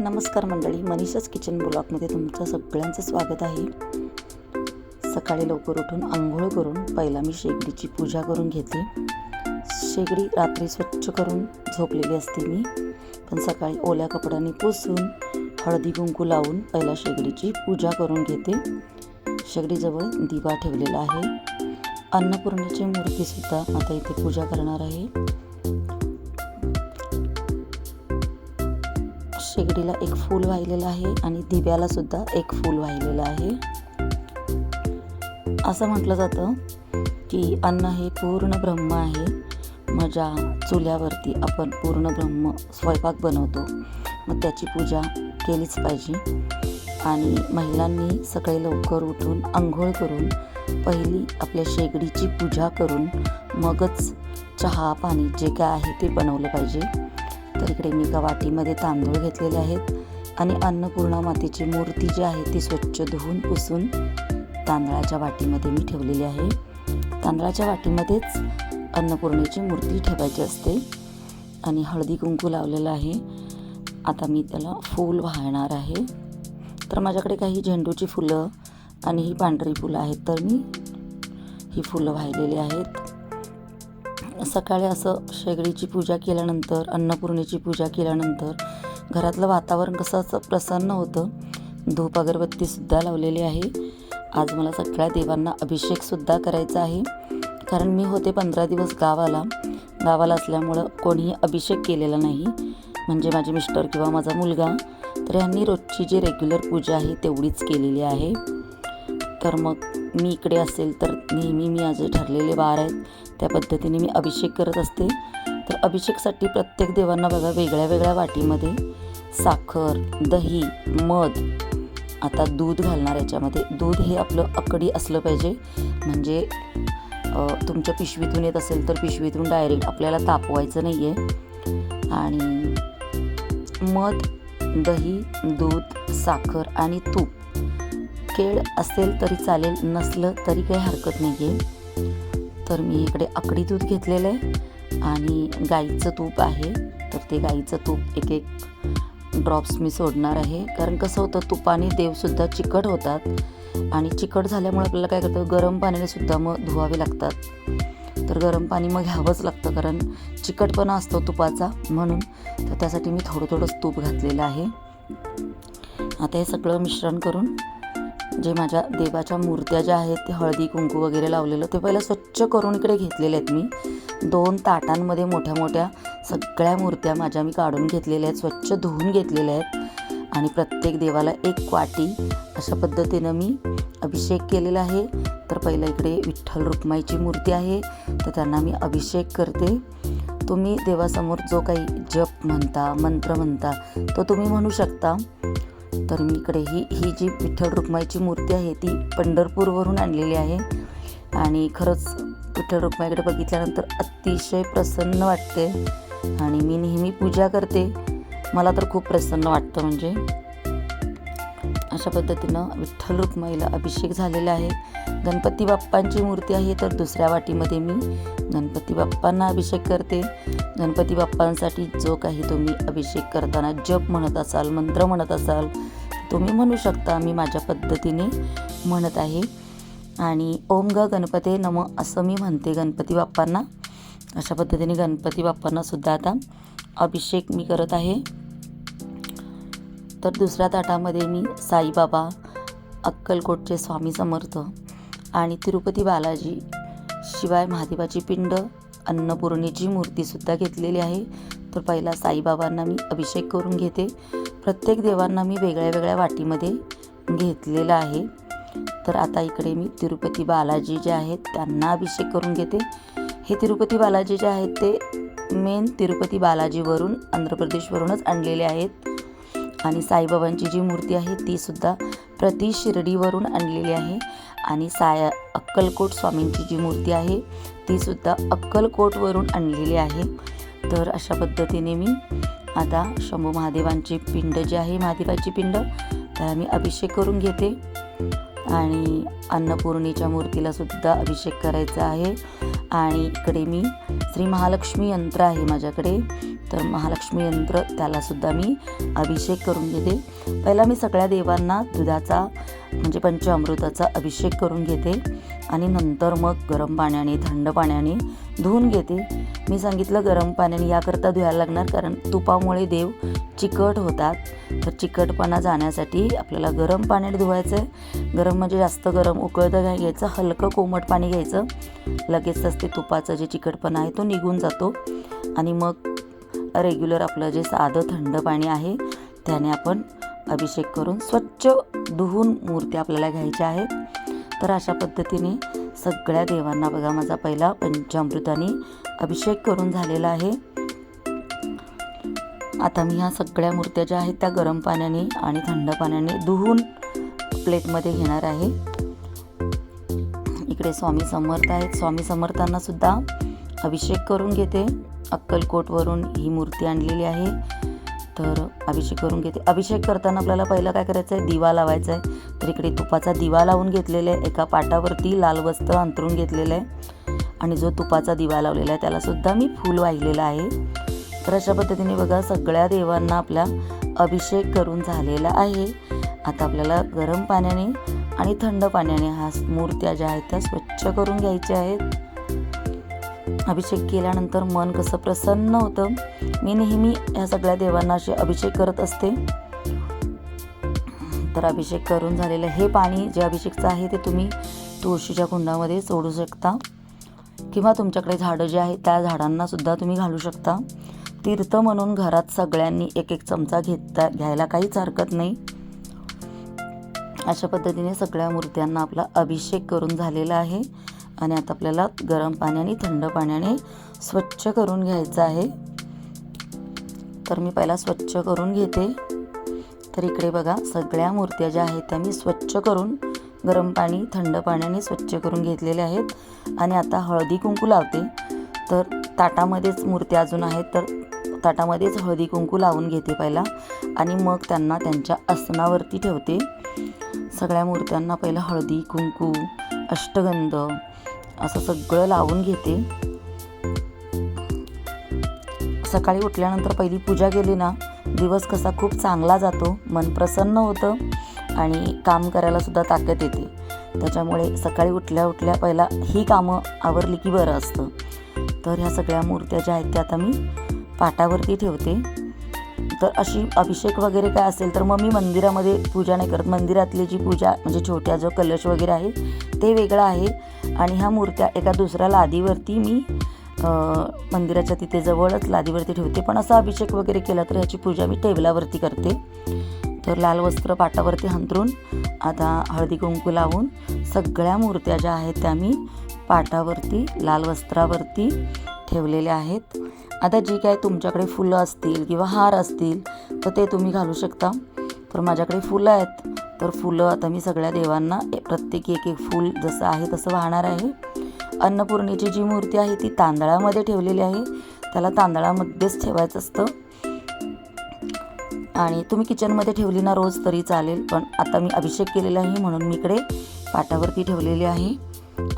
नमस्कार मंडळी मनीषाच किचन ब्लॉगमध्ये तुमचं सगळ्यांचं स्वागत आहे. सकाळी लवकर उठून आंघोळ करून पहिला मी शेगडीची पूजा करून घेते. शेगडी रात्री स्वच्छ करून झोपलेली असते मी. पण सकाळी ओल्या कपड्यांनी पुसून हळदी कुंकू लावून पहिला शेगडीची पूजा करून घेते. शेगडीजवळ दिवा ठेवलेला आहे. अन्नपूर्णेची मूर्तीसुद्धा आता इथे पूजा करणार आहे. शेगडीला एक फूल वाहिलेलं आहे आणि दिव्याला सुद्धा एक फूल वाहिलेलं आहे. असं म्हटलं जातं की अन्न हे पूर्ण ब्रह्म आहे. माझ्या चुल्यावरती आपण पूर्ण ब्रह्म स्वयंपाक बनवतो. मग त्याची पूजा केलीच पाहिजे. आणि महिलांनी सकाळी लवकर उठून आंघोळ करून पहिली आपल्या शेगडीची पूजा करून मगच चहा पाणी जे काय आहे ते बनवलं पाहिजे. तर इकडे मी एका वाटीमध्ये तांदूळ घेतलेले आहेत आणि अन्नपूर्णा मातेची मूर्ती जी आहे ती स्वच्छ धुवून पुसून तांदळाच्या वाटीमध्ये मी ठेवलेली आहे. तांदळाच्या वाटीमध्येच अन्नपूर्णेची मूर्ती ठेवायची असते आणि हळदी कुंकू लावलेलं आहे. आता मी त्याला फूल वाहणार आहे. तर माझ्याकडे काही झेंडूची फुलं आणि ही पांढरी फुलं आहेत तर मी ही फुलं वाहिलेली आहेत. सकाळी असं शेगडीची पूजा केल्यानंतर अन्नपूर्णेची पूजा केल्यानंतर घरातलं वातावरण कसं असं प्रसन्न होतं धूप अगरबत्तीसुद्धा लावलेली आहे. आज मला सगळ्या देवांना अभिषेकसुद्धा करायचा आहे. कारण मी होते पंधरा दिवस गावाला. गावाला असल्यामुळं कोणीही अभिषेक केलेला नाही. म्हणजे माझे मिस्टर किंवा माझा मुलगा. तर यांनी रोजची जी रेग्युलर पूजा आहे तेवढीच केलेली आहे. तर मग मी इकडे असेल तर नेहमी मी माझे ठरलेले वार आहेत. त्या पद्धतीने मी अभिषेक करत असते. तर अभिषेकसाठी प्रत्येक देवांना बघा वेगळ्या वेगळ्या वाटीमध्ये साखर दही मध आता दूध घालणार याच्यामध्ये. दूध हे आपलं अकडी असलं पाहिजे. म्हणजे तुमच्या पिशवीतून येत असेल तर पिशवीतून डायरेक्ट आपल्याला तापवायचं नाही आहे आणि मध दही दूध साखर आणि तूप केळ असेल तरी चालेल नसलं तरी काही हरकत नाही आहे तर मी इकडे आकडी दूध घेतलेलं आहे आणि गाईचं तूप आहे. तर ते गाईचं तूप एक एक ड्रॉप्स मी सोडणार आहे. कारण कसं होतं तुपाने देवसुद्धा चिकट होतात. आणि चिकट झाल्यामुळे आपल्याला काय करतं गरम पाण्याने सुद्धा मग धुवावे लागतात. तर गरम पाणी मग घ्यावंच लागतं कारण चिकटपणा असतो तुपाचा म्हणून. तर त्यासाठी मी थोडं थोडंच तूप घातलेलं आहे. आता हे सगळं मिश्रण करून जे माझ्या देवाच्या मूर्त्या ज्या आहेत ते हळदी कुंकू वगैरे लावलेलं ते पहिलं स्वच्छ करून इकडे घेतलेले आहेत मी. दोन ताटांमध्ये मोठ्या मोठ्या सगळ्या मूर्त्या माझ्या मी काढून घेतलेल्या आहेत स्वच्छ धुवून घेतलेल्या आहेत. आणि प्रत्येक देवाला एक वाटी अशा पद्धतीनं मी अभिषेक केलेला आहे. तर पहिलं इकडे विठ्ठल रुक्माईची मूर्ती आहे तर त्यांना मी अभिषेक करते. तुम्ही देवासमोर जो काही जप म्हणता मंत्र म्हणता तो तुम्ही म्हणू शकता. तर मी इकडे ही ही जी विठ्ठल रुक्माईची मूर्ती आहे ती पंढरपूरवरून आणलेली आहे. आणि खरंच विठ्ठल रुक्माईकडे बघितल्यानंतर अतिशय प्रसन्न वाटते. आणि मी नेहमी पूजा करते. मला तर खूप प्रसन्न वाटतं म्हणजे. अशा पद्धतीनं विठ्ठल रुक्माईला अभिषेक झालेला आहे. गणपती बाप्पांची मूर्ती आहे तर दुसऱ्या वाटीमध्ये मी गणपती बाप्पांना अभिषेक करते. गणपती बाप्पांसाठी जो काही तुम्ही अभिषेक करताना जप म्हणत असाल मंत्र म्हणत असाल तुम्ही म्हणू शकता मी माझ्या पद्धतीने म्हणत आहे. आणि ओम ग गणपते नम असं मी म्हणते गणपती बाप्पांना. अशा पद्धतीने गणपती बाप्पांनासुद्धा आता अभिषेक मी करत आहे. तर दुसऱ्या ताटामध्ये मी साईबाबा अक्कलकोटचे स्वामी समर्थ आणि तिरुपती बालाजी शिवाय महादेवाची पिंड अन्नपूर्णेची मूर्तीसुद्धा घेतलेली आहे. तर पहिला साईबाबांना मी अभिषेक करून घेते. प्रत्येक देवांना मी वेगळ्या वेगळ्या वाटीमध्ये घेतलेलं आहे. तर आता इकडे मी तिरुपती बालाजी जे आहेत त्यांना अभिषेक करून घेते. हे तिरुपती बालाजी जे आहेत ते मेन तिरुपती बालाजीवरून आंध्र प्रदेशवरूनच आणलेले आहेत. आणि साईबाबांची जी मूर्ती आहे तीसुद्धा प्रति शिर्डीवरून आणलेली आहे. आणि साया अक्कलकोट स्वामींची जी मूर्ती आहे ती सुद्धा अक्कलकोटवरून आणलेली आहे. तर अशा पद्धतीने मी आता शंभू महादेवांची पिंड जी आहे महादेवाची पिंड त्याला मी अभिषेक करून घेते. आणि अन्नपूर्णेच्या मूर्तीला सुद्धा अभिषेक करायचा आहे. आणि इकडे मी श्री महालक्ष्मी यंत्र आहे माझ्याकडे. तर महालक्ष्मी यंत्र त्यालासुद्धा मी अभिषेक करून घेते. पहिला मी सगळ्या देवांना दुधाचा म्हणजे पंचामृताचा अभिषेक करून घेते. आणि नंतर मग गरम पाण्याने थंड पाण्याने धुवून घेते. मी सांगितलं गरम पाण्याने याकरता धुवायला लागणार कारण तुपामुळे देव चिकट होतात. तर चिकटपणा जाण्यासाठी आपल्याला गरम पाण्यात धुवायचं आहे गरम म्हणजे जास्त गरम उकळतं काय घ्यायचं हलकं कोमट पाणी घ्यायचं. लगेचच ते तुपाचं जे चिकटपणा आहे तो निघून जातो. आणि मग रेग्युलर आपलं जे साधं थंड पाणी आहे त्याने आपण अभिषेक करून स्वच्छ धुवून मूर्ती आपल्याला घ्यायच्या आहेत. तर अशा पद्धतीने सगळ्या देवांना बघा माझा पहिला पंचामृताने अभिषेक करून झालेला आहे. आता मी ह्या सगळ्या मूर्त्या ज्या आहेत त्या गरम पाण्याने आणि थंड पाण्याने धुवून प्लेटमध्ये घेणार आहे. इकडे स्वामी समर्थ आहेत. स्वामी समर्थांना सुद्धा अभिषेक करून घेते. अक्कलकोटवरून ही मूर्ती आणलेली आहे. तर अभिषेक करून घेते. अभिषेक करताना आपल्याला पहिलं काय करायचं आहे दिवा लावायचा आहे तर इकडे तुपाचा दिवा लावून घेतलेला आहे एका पाटावरती लाल वस्त्र अंतरून घेतलेलं आहे आणि जो तुपाचा दिवा लावलेला आहे त्यालासुद्धा मी फूल वाहिलेलं आहे. तर अशा पद्धतीने बघा सगळ्या देवांना आपला अभिषेक करून झालेला आहे. आता आपल्याला गरम पाण्याने आणि थंड पाण्याने हा मूर्त्या ज्या आहेत त्या स्वच्छ करून घ्यायच्या आहेत. अभिषेक केल्यानंतर मन कसं प्रसन्न होतं? मी नेहमी ह्या सगळ्या देवांना असे अभिषेक करत असते. तर अभिषेक करून झालेलं हे पाणी जे अभिषेकचं आहे ते तुम्ही तुळशीच्या कुंडामध्ये सोडू शकता. किंवा तुमच्याकडे झाडं जे आहेत त्या झाडांना सुद्धा तुम्ही घालू शकता. तीर्थ म्हणून घरात सगळ्यांनी एक एक चमचा घेता घ्यायला काहीच हरकत नाही. अशा पद्धतीने सगळ्या मूर्त्यांना आपला अभिषेक करून झालेला आहे आणि आता आपल्याला गरम पाण्याने थंड पाण्याने स्वच्छ करून घ्यायचं आहे. तर मी पहिला स्वच्छ करून घेते. तर इकडे बघा सगळ्या मूर्त्या ज्या आहेत त्या मी स्वच्छ करून गरम पाणी थंड पाण्याने स्वच्छ करून घेतलेल्या आहेत. आणि आता हळदी कुंकू लावते. तर ताटामध्येच मूर्त्या अजून आहेत तर ताटामध्येच हळदी कुंकू लावून घेते पहिला. आणि मग त्यांना त्यांच्या आसनावरती ठेवते. सगळ्या मूर्त्यांना पहिलं हळदी कुंकू अष्टगंध असं सगळं लावून घेते. सकाळी उठल्यानंतर पहिली पूजा केली ना दिवस कसा खूप चांगला जातो मन प्रसन्न होतं आणि काम करायला सुद्धा ताकद येते. त्याच्यामुळे सकाळी उठल्या उठल्या पहिला ही कामं आवरली की बरं असतं. तर ह्या सगळ्या मूर्त्या ज्या आहेत त्या आता मी पाटावरती ठेवते. तर अशी अभिषेक वगैरे काय असेल तर मग मी मंदिरामध्ये पूजा नाही करत. मंदिरातली जी पूजा म्हणजे छोट्या जो कलश वगैरे आहे ते वेगळं आहे. आणि ह्या मूर्त्या एका दुसऱ्या लादीवरती मी मंदिराच्या तिथे जवळच लादीवरती ठेवते. पण असा अभिषेक वगैरे केला तर ह्याची पूजा मी टेबलावरती करते. तर लाल वस्त्र पाटावरती हंतरून आता हळदी कुंकू लावून सगळ्या मूर्त्या ज्या आहेत त्या मी पाटावरती लाल वस्त्रावरती ठेवलेले आहेत. आता जी काय तुमच्याकडे फुलं असतील किंवा हार असतील तर ते तुम्ही घालू शकता. तर माझ्याकडे फुलं आहेत. तर फुलं आता मी सगळ्या देवांना प्रत्येकी एक एक फूल जसं आहे तसं वाहणार आहे. अन्नपूर्णेची जी मूर्ती आहे ती तांदळामध्ये ठेवलेली आहे. त्याला तांदळामध्येच ठेवायचं असतं. आणि तुम्ही किचनमध्ये ठेवली ना रोज तरी चालेल पण आता मी अभिषेक केलेला आहे म्हणून मी इकडे पाटावरती ठेवलेली आहे.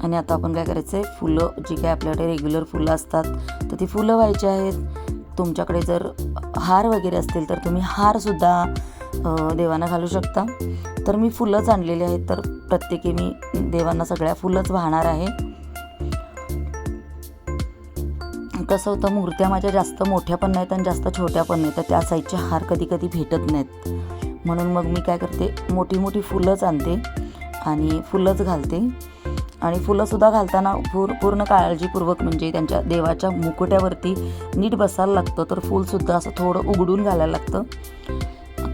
आणि आता आपण काय करायचं आहे? फुलं जी काय आपल्याकडे रेग्युलर फुलं असतात तर ती फुलं व्हायची आहेत. तुमच्याकडे जर हार वगैरे असतील तर तुम्ही हारसुद्धा देवांना घालू शकता. तर मी फुलंच आणलेली आहेत तर प्रत्येकी मी देवांना सगळ्या फुलंच वाहणार आहे. कसं होतं मूर्त्या माझ्या जास्त मोठ्या पण नाहीत आणि जास्त छोट्या पण नाहीत तर त्या साईजचे हार कधी कधी भेटत नाहीत. म्हणून मग मी काय करते मोठी मोठी फुलंच आणते आणि फुलंच घालते. आणि फुलंसुद्धा घालताना पूर पूर्ण काळजीपूर्वक म्हणजे त्यांच्या देवाच्या मुकुट्यावरती नीट बसायला लागतं. तर फूलसुद्धा असं थोडं उघडून घालायला लागतं.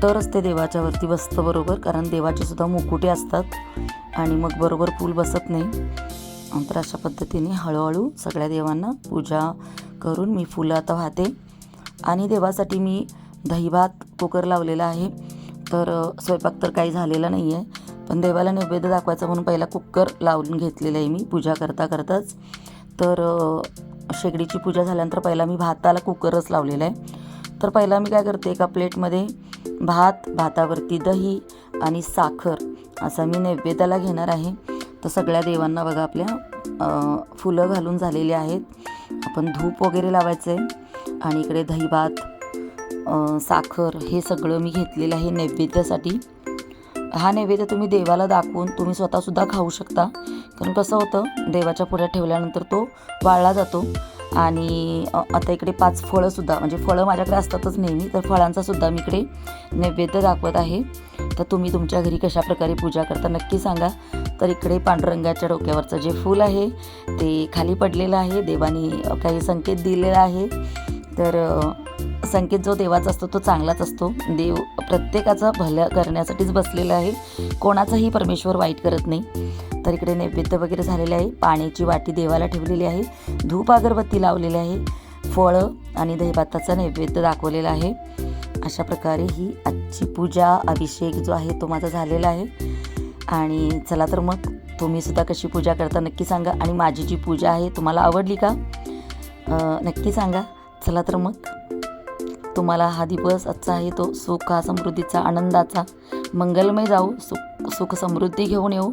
तरच ते देवाच्यावरती बसतं बरोबर कारण देवाचे सुद्धा मुकुटे असतात आणि मग बरोबर फूल बसत नाही. तर अशा पद्धतीने हळूहळू सगळ्या देवांना पूजा करून मी फुलं आता वाहते. आणि देवासाठी मी दहीभात कुकर लावलेला आहे. तर स्वयंपाक तर काही झालेला नाही आहे पण देवाला नैवेद्य दाखवायचा म्हणून पहिला कुकर लावून घेतलेलं आहे मी पूजा करता करताच. तर शेगडीची पूजा झाल्यानंतर पहिला मी भाताला कुकरच लावलेला आहे. तर पहिला मी काय करते एका प्लेटमध्ये भात भातावरती दही आणि साखर असा मी नैवेद्याला घेणार आहे. तर सगळ्या देवांना बघा आपल्या फुलं घालून झालेली आहेत. आपण धूप वगैरे लावायचं आहे आणि इकडे दहीभात साखर हे सगळं मी घेतलेलं आहे नैवेद्यासाठी. हा नैवेद्य तुम्ही देवाला दाखवून तुम्ही स्वतःसुद्धा खाऊ शकता. कारण कसं होतं देवाच्या पुढ्या ठेवल्यानंतर तो वाळला जातो. आणि आता इकडे पाच फळंसुद्धा म्हणजे फळं माझ्याकडे असतातच नेहमी तर फळांचासुद्धा मी इकडे नैवेद्य दाखवत आहे. तर तुम्ही तुमच्या घरी कशाप्रकारे पूजा करता नक्की सांगा. तर इकडे पांडुरंगाच्या डोक्यावरचं जे फूल आहे ते खाली पडलेलं आहे. देवानी काही संकेत दिलेला आहे. तर संकेत जो देवाचा असतो तो चांगलाच असतो. देव प्रत्येकाचं भलं करण्यासाठीच बसलेला आहे. कोणाचाही परमेश्वर वाईट करत नाही. तर इकडे नैवेद्य वगैरे झालेले आहे. पाण्याची वाटी देवाला ठेवलेली आहे. धूप अगरबत्ती लावलेली आहे. फळं आणि दहीभाताचा नैवेद्य दाखवलेला आहे. अशा प्रकारे ही आजची पूजा अभिषेक जो आहे तो माझा झालेला आहे. आणि चला तर मग तुम्ही सुद्धा कशी पूजा करता नक्की सांगा. आणि माझी जी पूजा आहे तुम्हाला आवडली का? नक्की सांगा. चला तर मग. तुम्हाला हा दिवस आजचा आहे तो सुख समृद्धीचा आनंदाचा. मंगलमय जाऊ सुख सुख समृद्धी घेऊन येऊ.